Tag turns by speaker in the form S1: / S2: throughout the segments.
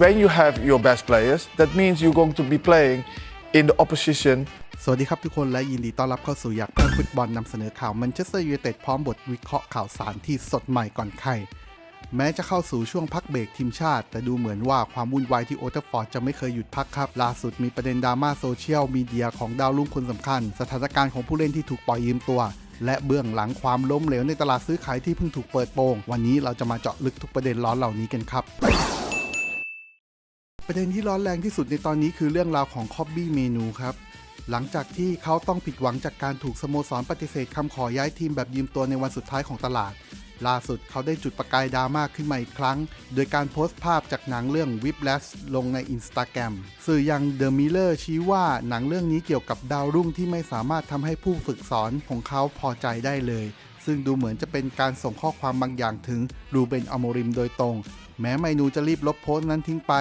S1: when you have your best players, that means you're going to be playing in the opposition
S2: สวัสดีครับทุกคนและยินดีต้อนรับเข้าสู่อยากเพิ่มฟุตบอลนำเสนอข่าวแมนเชสเตอร์ยูไนเต็ดพร้อมบทวิเคราะห์ข่าวสารที่สดใหม่ก่อนใคร แม้จะเข้าสู่ช่วงพักเบรกทีมชาติ แต่ดูเหมือนว่าความวุ่นวายที่โอเทอร์ฟอร์ดจะไม่เคยหยุดพักครับ ล่าสุดมีประเด็นดราม่าโซเชียลมีเดียของดาวรุ่งคนสำคัญ สถานการณ์ของผู้เล่นที่ถูกปล่อยยืมตัวและเบื้องหลังความล้มเหลวในตลาดซื้อขายที่เพิ่งถูกเปิดโปง วันนี้เราจะมาเจาะลึกทุกประเด็นร้อนเหล่านี้กันครับ ประเด็นที่ร้อนแรงที่สุดในตอนนี้คือเรื่องราวของคอบบี้เมนูครับ หลังจากที่เขาต้องผิดหวังจากการถูกสโมสรปฏิเสธคำขอย้ายทีมแบบยืมตัวในวันสุดท้ายของตลาด ล่าสุดเขาได้จุดประกายดราม่าขึ้นมาอีกครั้ง โดยการโพสต์ภาพจากหนังเรื่อง Whiplash ลงใน Instagram สื่ออย่าง The Miller ชี้ว่าหนังเรื่องนี้เกี่ยวกับดาวรุ่งที่ไม่สามารถทำให้ผู้ฝึกสอนของเขาพอใจได้เลย ซึ่งดูเหมือนจะเป็นการส่งข้อความบางอย่างถึงรูเบนอโมริมโดยตรง แม้ไมนูจะรีบลบโพสต์นั้นทิ้งไป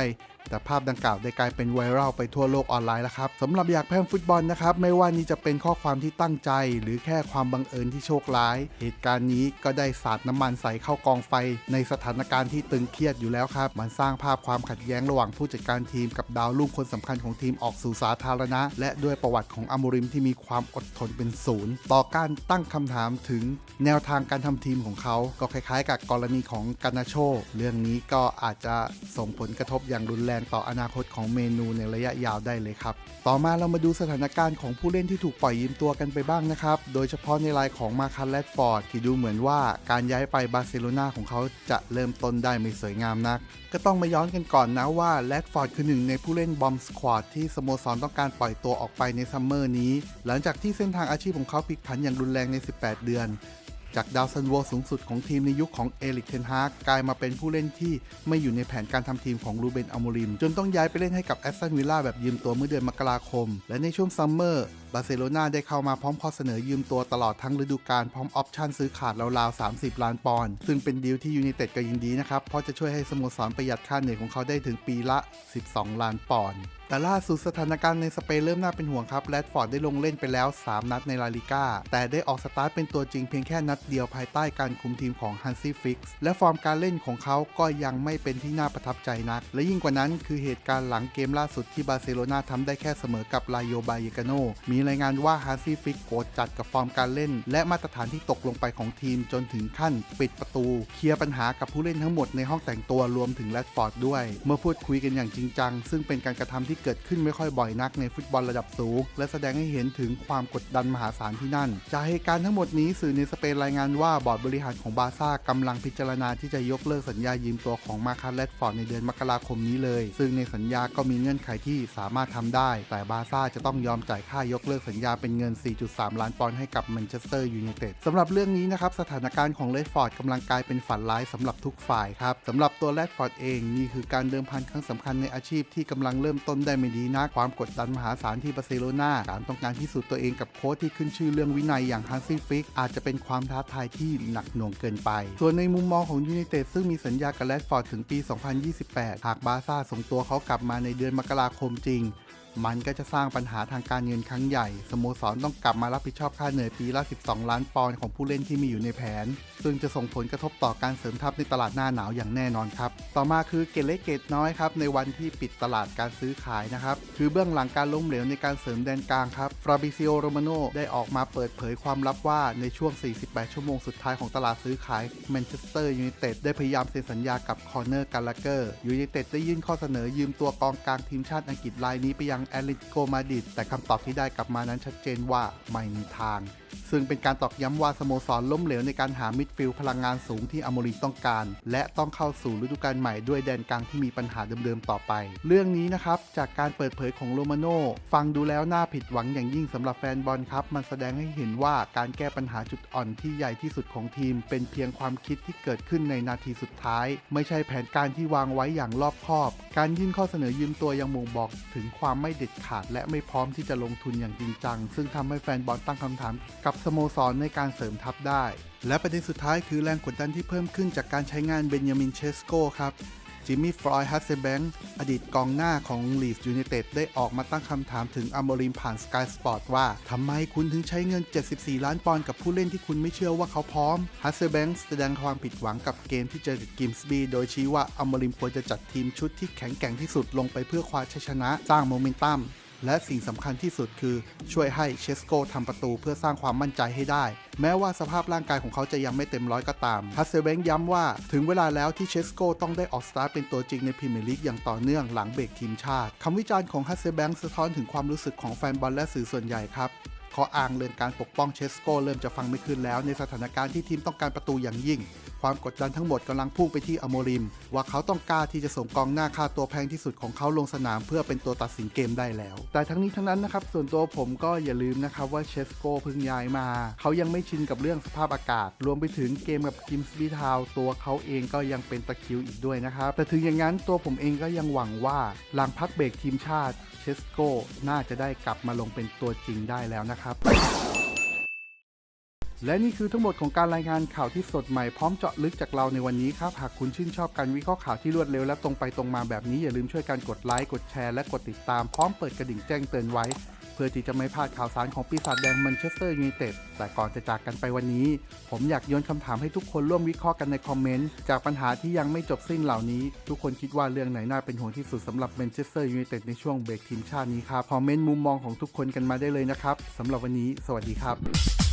S2: แต่ภาพดังกล่าวได้กลายเป็นไวรัลไปทั่วโลกออนไลน์แล้วครับสำหรับอยากแพร่ฟุตบอลนะครับไม่ว่านี่จะเป็นข้อความที่ตั้งใจ หรือแค่ความบังเอิญที่โชคร้าย เหตุการณ์นี้ก็ได้สาดน้ำมันใส่เข้ากองไฟ ในสถานการณ์ที่ตึงเครียดอยู่แล้วครับ มันสร้างภาพความขัดแย้งระหว่างผู้จัดการทีมกับดาวรุ่งคนสำคัญของทีมออกสู่สาธารณะ และด้วยประวัติของอมริมที่มีความอดทนเป็นศูนย์ต่อการตั้งคำถามถึงแนวทางการทำทีมของเขาก็คล้ายๆ กับกรณีของกานาโช เรื่องนี้ก็อาจจะส่งผลกระทบอย่างรุนแรงต่ออนาคตของเมนูในระยะยาวได้เลยครับ ต่อมาเรามาดูสถานการณ์ของผู้เล่นที่ถูกปล่อยยืมตัวกันไปบ้างนะครับ โดยเฉพาะในรายของมาคันแรดฟอร์ดที่ดูเหมือนว่าการย้ายไปบาร์เซโลนาของเขาจะเริ่มต้นได้ไม่สวยงามนัก ก็ต้องมาย้อนกันก่อนนะว่าแรดฟอร์ดคือหนึ่งในผู้เล่นบอมสควอดที่สโมสรต้องการปล่อยตัวออกไปในซัมเมอร์นี้ หลังจากที่เส้นทางอาชีพของเขาพลิกผันอย่างรุนแรงใน 18 เดือน จากดาวซันโวสูงสุดของทีมในยุคของเอลิกเทนฮากกลายมาเป็นผู้เล่นที่ไม่อยู่ในแผนการทำทีมของรูเบนอโมริม จนต้องย้ายไปเล่นให้กับแอสตันวิลล่าแบบยืมตัวเมื่อเดือนมกราคม และในช่วงซัมเมอร์บาร์เซโลนาได้เข้ามาพร้อมข้อเสนอยืมตัวตลอดทั้งฤดูกาลพร้อมออปชั่นซื้อขาดราวๆ 30 ล้านปอนด์ซึ่งเป็นดีลที่ยูไนเต็ดก็ยินดีนะครับเพราะจะช่วยให้สโมสรประหยัดค่าเหนื่อยของเขาได้ถึงปีละ 12 ล้านปอนด์ แต่ล่าสุดสถานการณ์ในสเปนเริ่มน่าเป็นห่วงครับแรดฟอร์ดได้ลงเล่นไปแล้ว 3 นัดในลาลิก้าแต่ได้ออกสตาร์ทเป็นตัวจริงเพียงแค่นัดเดียวภายใต้การคุมทีมของฮันซี่ฟิกซ์และฟอร์มการเล่นของเขาก็ยังไม่เป็นที่น่าประทับใจนัก และยิ่งกว่านั้นคือเหตุการณ์หลังเกมล่าสุดที่บาร์เซโลนาทำได้แค่เสมอกับลาโยบายกาโนมีรายงานว่าฮันซี่ฟิกซ์โกรธจัดกับฟอร์มการเล่น และมาตรฐานที่ตกลงไปของทีมจนถึงขั้น ปิดประตู เคลียร์ปัญหากับผู้เล่นทั้งหมดในห้องแต่งตัวรวมถึงแรดฟอร์ดด้วย เมื่อพูดคุยกันอย่างจริงจัง ซึ่งเป็นการกระทำที่เกิดขึ้นไม่ค่อยบ่อยนักในฟุตบอลระดับสูง และแสดงให้เห็นถึงความกดดันมหาศาลที่นั่น จากเหตุการณ์ทั้งหมดนี้สื่อในสเปนรายงานว่าบอร์ดบริหารของบาซ่ากำลังพิจารณาที่จะยกเลิกสัญญายืมตัวของมาคาร์แรดฟอร์ดในเดือนมกราคมนี้เลย ซึ่งในสัญญาก็มีเงื่อนไขที่สามารถทำได้ แต่บาซ่าจะต้องยอมจ่ายค่ายกเลิกสัญญาเป็นเงิน 4.3 ล้านปอนด์ให้กับแมนเชสเตอร์ยูไนเต็ดสำหรับเรื่องนี้นะครับสถานการณ์ของเรดฟอร์ดกำลังกลายเป็นฝันร้ายสำหรับทุกฝ่ายครับสำหรับตัวแรดฟอร์ดเองนี่คือการเดิมพันครั้งสำคัญในอาชีพที่กำลังเริ่มต้นได้ไม่ดีนะความกดดันมหาศาลที่บาร์เซโลนาการต้องการพิสูจน์ตัวเองกับโค้ชที่ขึ้นชื่อเรื่องวินัยอย่างฮันซี่ฟิกอาจจะเป็นความท้าทายที่หนักหน่วงเกินไป ส่วนในมุมมองของยูไนเต็ดซึ่งมีสัญญากับแรดฟอร์ดถึงปี 2028 หากบาร์ซ่าส่งตัวเขากลับมาในเดือนมกราคมจริง มันก็จะสร้างปัญหาทางการเงินครั้งใหญ่ สโมสรต้องกลับมารับผิดชอบค่าเหนื่อยปีละ 12 ล้านปอนด์ของผู้เล่นที่มีอยู่ในแผน ซึ่งจะส่งผลกระทบต่อการเสริมทัพในตลาดหน้าหนาวอย่างแน่นอนครับ ต่อมาคือเกตเล็กเกตน้อยครับในวันที่ปิดตลาดการซื้อขายนะครับ คือเบื้องหลังการล้มเหลวในการเสริมแดนกลางครับฟราบิซิโอโรมาโนได้ออกมาเปิดเผยความลับว่าในช่วง 48 ชั่วโมงสุดท้ายของตลาดซื้อขายแมนเชสเตอร์ยูไนเต็ดได้พยายามเซ็นสัญญากับคอร์เนอร์กาลาเกอร์ยูไนเต็ดได้ยื่นข้อเสนอยืมตัวกองกลางทีมชาติอังกฤษรายนี้ไปยังแอตเลติโกมาดริดแต่คำตอบที่ได้กลับมานั้นชัดเจนว่าไม่มีทางซึ่งเป็นการตอกย้ำว่าสโมสรล้มเหลวในการหามิดฟิลด์พลังงานสูงที่อโมริมต้องการ และต้องเข้าสู่ฤดูกาลใหม่ด้วยแดนกลางที่มีปัญหาเดิมๆต่อไป เรื่องนี้นะครับ จากการเปิดเผยของโรมาโน่ฟังดูแล้วน่าผิดหวังอย่างยิ่งสำหรับแฟนบอลครับ มันแสดงให้เห็นว่าการแก้ปัญหาจุดอ่อนที่ใหญ่ที่สุดของทีม เป็นเพียงความคิดที่เกิดขึ้นในนาทีสุดท้าย ไม่ใช่แผนการที่วางไว้อย่างรอบคอบ การยื่นข้อเสนอยืมตัวยังบ่งบอกถึงความไม่เด็ดขาด และไม่พร้อมที่จะลงทุนอย่างจริงจัง ซึ่งทำให้แฟนบอลตั้งคำถามกับสโมสรในการเสริมทัพได้ และประเด็นสุดท้ายคือแรงกดดันที่เพิ่มขึ้นจากการใช้งานเบนยามินเชสโกครับจิมมี่ฟรอยด์ฮัสเซแบงอดีตกองหน้าของลีสยู n นเต็ดได้ออกมาตั้งคำถามถึงอ m ม r ริมผ่าน Sky Sport ว่าทำไมคุณถึงใช้เงิน 74 ล้านปอนด์กับผู้เล่นที่คุณไม่เชื่อว่าเขาพร้อมฮัสเซแบงแสดงความผิดหวังกับเกมที่เจอกับกิมส์บีโดยชี้ว่าอ m ม r ริมควรจะจัดทีมชุดที่แข็งแกร่งที่สุดลงไปเพื่อคว้าชัยชนะ สร้างโมเมนตัม และสิ่งสำคัญที่สุดคือช่วยให้เชสโกทำประตูเพื่อสร้างความมั่นใจให้ได้ แม้ว่าสภาพร่างกายของเขาจะยังไม่เต็มร้อยก็ตามฮัสเซเบงย้ำว่าถึงเวลาแล้วที่เชสโกต้องได้ออกสตาร์เป็นตัวจริงในพรีเมียร์ลีกอย่างต่อเนื่องหลังเบรกทีมชาติคำวิจารณ์ของฮัสเซแบงสะท้อนถึงความรู้สึกของแฟนบอลและสื่อส่วนใหญ่ครับ ข้ออ้างเรื่องการปกป้องเชสโกเริ่มจะฟังไม่ขึ้นแล้วในสถานการณ์ที่ทีมต้องการประตูอย่างยิ่ง ความกดดันทั้งหมดกำลังพุ่งไปที่อโมริม ว่าเขาต้องกล้าที่จะส่งกองหน้าค่าตัวแพงที่สุดของเขาลงสนามเพื่อเป็นตัวตัดสินเกมได้แล้ว แต่ทั้งนี้ทั้งนั้นนะครับส่วนตัวผมก็อย่าลืมนะครับว่าเชสโกเพิ่งย้ายมา เขายังไม่ชินกับเรื่องสภาพอากาศ รวมไปถึงเกมกับกิมส์บีทาวตัวเขาเองก็ยังเป็นตะคิวอีกด้วยนะครับแต่ถึงอย่างนั้นตัวผมเองก็ยังหวังว่าหลังพักเบรกทีมชาติเชสโกน่าจะได้กลับมาลงเป็นตัวจริงได้แล้วนะครับ และนี่คือทั้งหมดของการรายงานข่าวที่สดใหม่พร้อมเจาะลึกจากเราในวันนี้ครับ หากคุณชื่นชอบการวิเคราะห์ข่าวที่รวดเร็วและตรงไปตรงมาแบบนี้อย่าลืมช่วยกันกดไลค์กดแชร์และกดติดตามพร้อมเปิดกระดิ่งแจ้งเตือนไว้ พื่อที่จะไม่พลาดข่าวสารของปีศาจแดงแมนเชสเตอร์ยูไนเต็ดแต่ก่อนจะจากกันไปวันนี้ ผมอยากโยนคำถามให้ทุกคนร่วมวิเคราะห์กันในคอมเมนต์ จากปัญหาที่ยังไม่จบสิ้นเหล่านี้ ทุกคนคิดว่าเรื่องไหนน่าเป็นห่วงที่สุดสำหรับแมนเชสเตอร์ยูไนเต็ดในช่วงเบรกทีมชาตินี้ครับคอมเมนต์มุมมองของทุกคนกันมาได้เลยนะครับสำหรับวันนี้ สวัสดีครับ